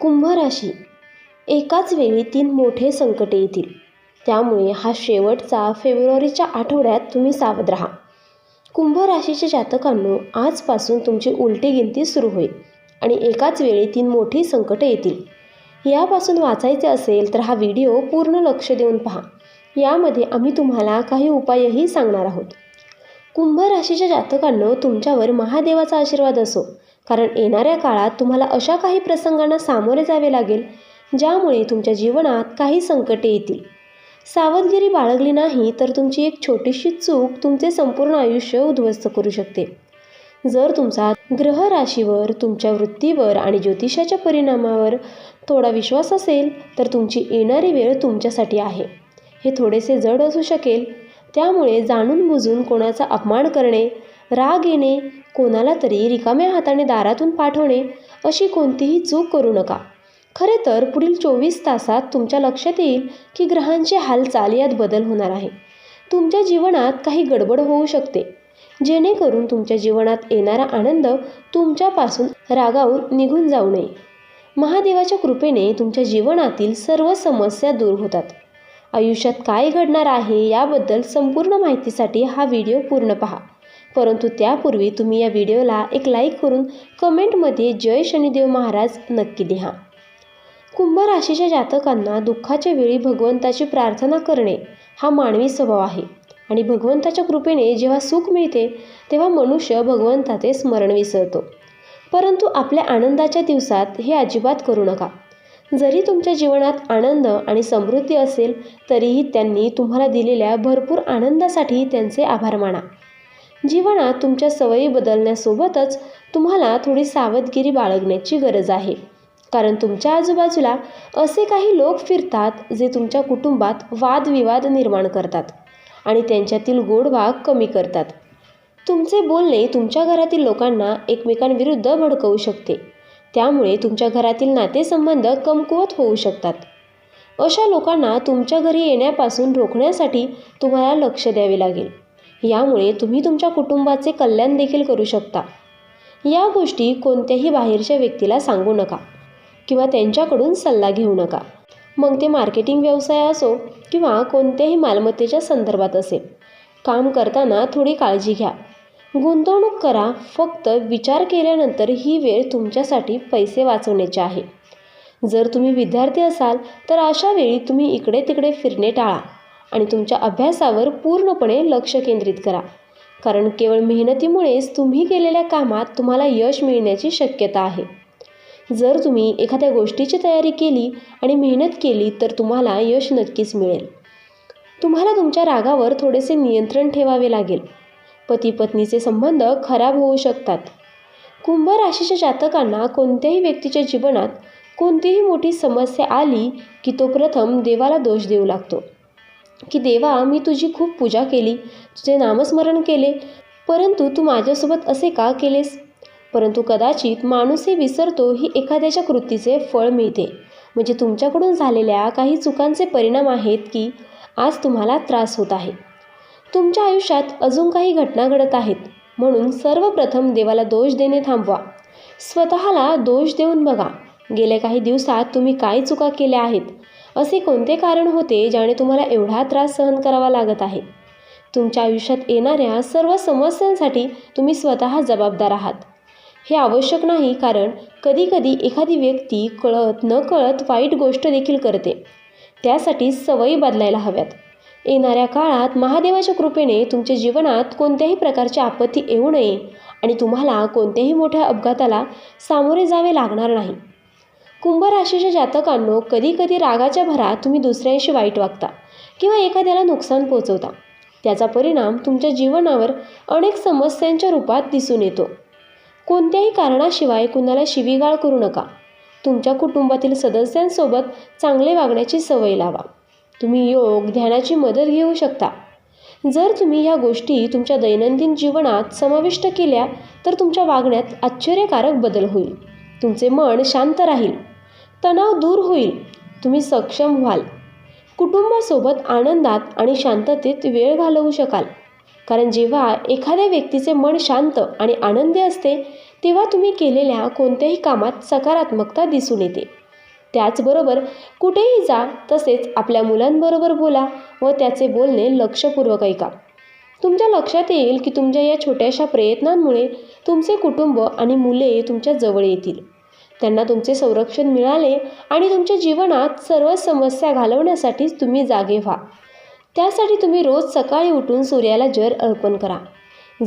कुंभ राशी एकाच वेळी तीन मोठे संकटे येतील. त्यामुळे हा शेवटचा फेब्रुवारीच्या आठवड्यात तुम्ही सावध राहा. कुंभ राशीच्या जातकांनो आजपासून तुमची उलटी गिनती सुरू होईल आणि एकाच वेळी तीन मोठी संकटं येतील. यापासून वाचायचे असेल तर हा व्हिडिओ पूर्ण लक्ष देऊन पहा. यामध्ये आम्ही तुम्हाला काही उपायही सांगणार आहोत. कुंभ राशीच्या जातकांनो तुमच्यावर महादेवाचा आशीर्वाद असो कारण येणाऱ्या काळात तुम्हाला अशा काही प्रसंगांना सामोरे जावे लागेल ज्यामुळे तुमच्या जीवनात काही संकटे येतील. सावधगिरी बाळगली नाही तर तुमची एक छोटीशी चूक तुमचे संपूर्ण आयुष्य उद्ध्वस्त करू शकते. जर तुमचा ग्रह राशीवर तुमच्या वृत्तीवर आणि ज्योतिषाच्या परिणामावर थोडा विश्वास असेल तर तुमची येणारी वेळ तुमच्यासाठी आहे. हे थोडेसे जड असू शकेल त्यामुळे जाणून बुजून कोणाचा अपमान करणे राग येणे कोणाला तरी रिकाम्या हाताने दारातून पाठवणे अशी कोणतीही चूक करू नका. खरे तर पुढील चोवीस तासात तुमच्या लक्षात येईल की ग्रहांची हालचाल यात बदल होणार आहे. तुमच्या जीवनात काही गडबड होऊ शकते. जेणेकरून तुमच्या जीवनात येणारा आनंद तुमच्यापासून रागावून निघून जाऊ नये. महादेवाच्या कृपेने तुमच्या जीवनातील सर्व समस्या दूर होतात. आयुष्यात काय घडणार आहे याबद्दल संपूर्ण माहितीसाठी हा व्हिडिओ पूर्ण पहा. परंतु त्यापूर्वी तुम्ही या व्हिडिओला एक लाईक करून कमेंटमध्ये जय शनिदेव महाराज नक्की लिहा. कुंभ राशीच्या जातकांना दुःखाच्या वेळी भगवंताची प्रार्थना करणे हा मानवी स्वभाव आहे आणि भगवंताच्या कृपेने जेव्हा सुख मिळते तेव्हा मनुष्य भगवंताचे स्मरण विसरतो. परंतु आपल्या आनंदाच्या दिवसात हे अजिबात करू नका. जरी तुमच्या जीवनात आनंद आणि समृद्धी असेल तरीही त्यांनी तुम्हाला दिलेल्या भरपूर आनंदासाठी त्यांचे आभार माना. जीवनात तुमच्या सवयी बदलण्यासोबतच तुम्हाला थोडी सावधगिरी बाळगण्याची गरज आहे. कारण तुमच्या आजूबाजूला असे काही लोक फिरतात जे तुमच्या कुटुंबात वादविवाद निर्माण करतात आणि त्यांच्यातील गोडवा कमी करतात. तुमचे बोलणे तुमच्या घरातील लोकांना एकमेकांविरुद्ध भडकवू शकते. त्यामुळे तुमच्या घरातील नातेसंबंध कमकुवत होऊ शकतात. अशा लोकांना तुमच्या घरी येण्यापासून रोखण्यासाठी तुम्हाला लक्ष द्यावे लागेल. यामुळे तुम्ही तुमच्या कुटुंबाचे कल्याण देखील करू शकता. या गोष्टी कोणत्याही बाहेरच्या व्यक्तीला सांगू नका किंवा त्यांच्याकडून सल्ला घेऊ नका. मग ते मार्केटिंग व्यवसाय असो किंवा कोणत्याही मालमत्तेच्या संदर्भात असेल. काम करताना थोडी काळजी घ्या. गुंतवणूक करा फक्त विचार केल्यानंतर ही वेळ तुमच्यासाठी पैसे वाचवण्याची आहे. जर तुम्ही विद्यार्थी असाल तर अशा वेळी तुम्ही इकडे तिकडे फिरणे टाळा. आणि तुमच्या अभ्यासावर पूर्णपणे लक्ष केंद्रित करा. कारण केवळ मेहनतीमुळेच तुम्ही केलेल्या कामात तुम्हाला यश मिळण्याची शक्यता आहे. जर तुम्ही एखाद्या गोष्टीची तयारी केली आणि मेहनत केली तर तुम्हाला यश नक्कीच मिळेल. तुम्हाला तुमच्या रागावर थोडेसे नियंत्रण ठेवावे लागेल. पती पत्नीचे संबंध खराब होऊ शकतात. कुंभ राशीच्या जातकांना कोणत्याही व्यक्तीच्या जीवनात कोणतीही मोठी समस्या आली की तो प्रथम देवाला दोष देऊ लागतो. की देवा मी तुझी खूप पूजा केली तुझे नामस्मरण केले परंतु तू माझ्यासोबत असे का केलेस? परंतु कदाचित माणूसही विसरतो ही एखाद्याच्या कृतीचे फळ मिळते. म्हणजे तुमच्याकडून झालेल्या काही चुकांचे परिणाम आहेत की आज तुम्हाला त्रास होत आहे. तुमच्या आयुष्यात अजून काही घटना घडत आहेत. म्हणून सर्वप्रथम देवाला दोष देणे थांबवा. स्वतःला दोष देऊन बघा. गेल्या काही दिवसात तुम्ही काय चुका केल्या आहेत? असे कोणते कारण होते ज्याने तुम्हाला एवढा त्रास सहन करावा लागत आहे? तुमच्या आयुष्यात येणाऱ्या सर्व समस्यांसाठी तुम्ही स्वतः जबाबदार आहात. हे आवश्यक नाही कारण कधीकधी एखादी व्यक्ती कळत न कळत वाईट गोष्ट देखील करते. त्यासाठी सवयी बदलायला हव्यात. येणाऱ्या काळात महादेवाच्या कृपेने तुमच्या जीवनात कोणत्याही प्रकारची आपत्ती येऊ नये आणि तुम्हाला कोणत्याही मोठ्या अपघाताला सामोरे जावे लागणार नाही. कुंभ राशीच्या जातकांनो कधीकधी रागाच्या भरात तुम्ही दुसऱ्यांशी वाईट वागता किंवा एखाद्याला नुकसान पोचवता. त्याचा परिणाम तुमच्या जीवनावर अनेक समस्यांच्या रूपात दिसून येतो. कोणत्याही कारणाशिवाय कुणाला शिवीगाळ करू नका. तुमच्या कुटुंबातील सदस्यांसोबत चांगले वागण्याची सवय लावा. तुम्ही योग ध्यानाची मदत घेऊ शकता. जर तुम्ही ह्या गोष्टी तुमच्या दैनंदिन जीवनात समाविष्ट केल्या तर तुमच्या वागण्यात आश्चर्यकारक बदल होईल. तुमचे मन शांत राहील. तणाव दूर होईल. तुम्ही सक्षम व्हाल. कुटुंबासोबत आनंदात आणि शांततेत वेळ घालवू शकाल. कारण जेव्हा एखाद्या व्यक्तीचे मन शांत आणि आनंदी असते तेव्हा तुम्ही केलेल्या कोणत्याही कामात सकारात्मकता दिसून येते. त्याचबरोबर कुठेही जा तसेच आपल्या मुलांबरोबर बोला व त्याचे बोलणे लक्षपूर्वक ऐका. तुमच्या लक्षात येईल की तुमच्या या छोट्याशा प्रयत्नांमुळे तुमचे कुटुंब आणि मुले तुमच्या जवळ येतील. त्यांना तुमचे संरक्षण मिळाले आणि तुमच्या जीवनात सर्व समस्या घालवण्यासाठीच तुम्ही जागे व्हा. त्यासाठी तुम्ही रोज सकाळी उठून सूर्याला जर अर्पण करा.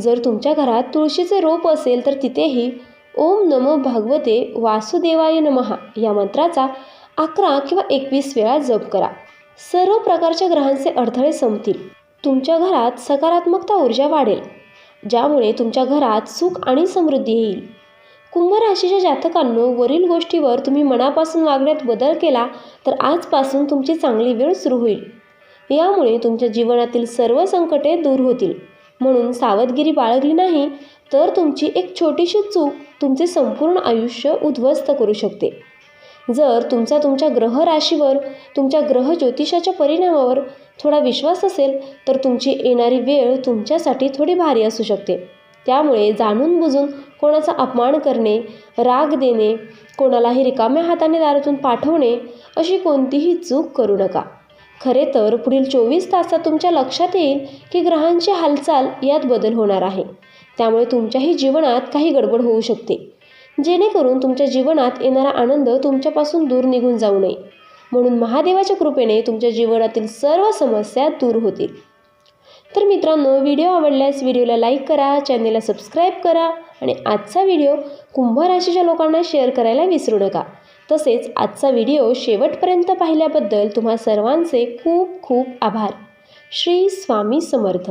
जर तुमच्या घरात तुळशीचे रोप असेल तर तिथेही ओम नमो भागवते वासुदेवाय नमहा या मंत्राचा अकरा किंवा एकवीस वेळा जप करा. सर्व प्रकारच्या ग्रहांचे अडथळे संपतील. तुमच्या घरात सकारात्मकता ऊर्जा वाढेल ज्यामुळे तुमच्या घरात सुख आणि समृद्धी येईल. कुंभ राशीच्या जातकांनो वरील गोष्टीवर तुम्ही मनापासून वागण्यात बदल केला तर आजपासून तुमची चांगली वेळ सुरू होईल. यामुळे तुमच्या जीवनातील सर्व संकटे दूर होतील. म्हणून सावधगिरी बाळगली नाही तर तुमची एक छोटीशी चूक तुमचे संपूर्ण आयुष्य उद्ध्वस्त करू शकते. जर तुमचा तुमच्या ग्रह राशीवर तुमच्या ग्रह ज्योतिषाच्या परिणामावर थोडा विश्वास असेल तर तुमची येणारी वेळ तुमच्यासाठी थोडी भारी असू शकते. त्यामुळे जाणून बुजून कोणाचा अपमान करणे राग देणे कोणालाही रिकाम्या हाताने दारातून पाठवणे अशी कोणतीही चूक करू नका. खरे तर पुढील चोवीस तासात तुमच्या लक्षात येईल की ग्रहांची हालचाल यात बदल होणार आहे. त्यामुळे तुमच्याही जीवनात काही गडबड होऊ शकते. जेणेकरून तुमच्या जीवनात येणारा आनंद तुमच्यापासून दूर निघून जाऊ नये. म्हणून महादेवाच्या कृपेने तुमच्या जीवनातील सर्व समस्या दूर होतील. तर मित्रांनो व्हिडिओ आवडल्यास व्हिडिओला लाईक करा चॅनलला सबस्क्राईब करा आणि आजचा व्हिडिओ कुंभ राशीच्या लोकांना शेअर करायला विसरू नका. तसेच आजचा व्हिडिओ शेवटपर्यंत पाहिल्याबद्दल तुम्हा सर्वांचे खूप खूप आभार. श्री स्वामी समर्थ.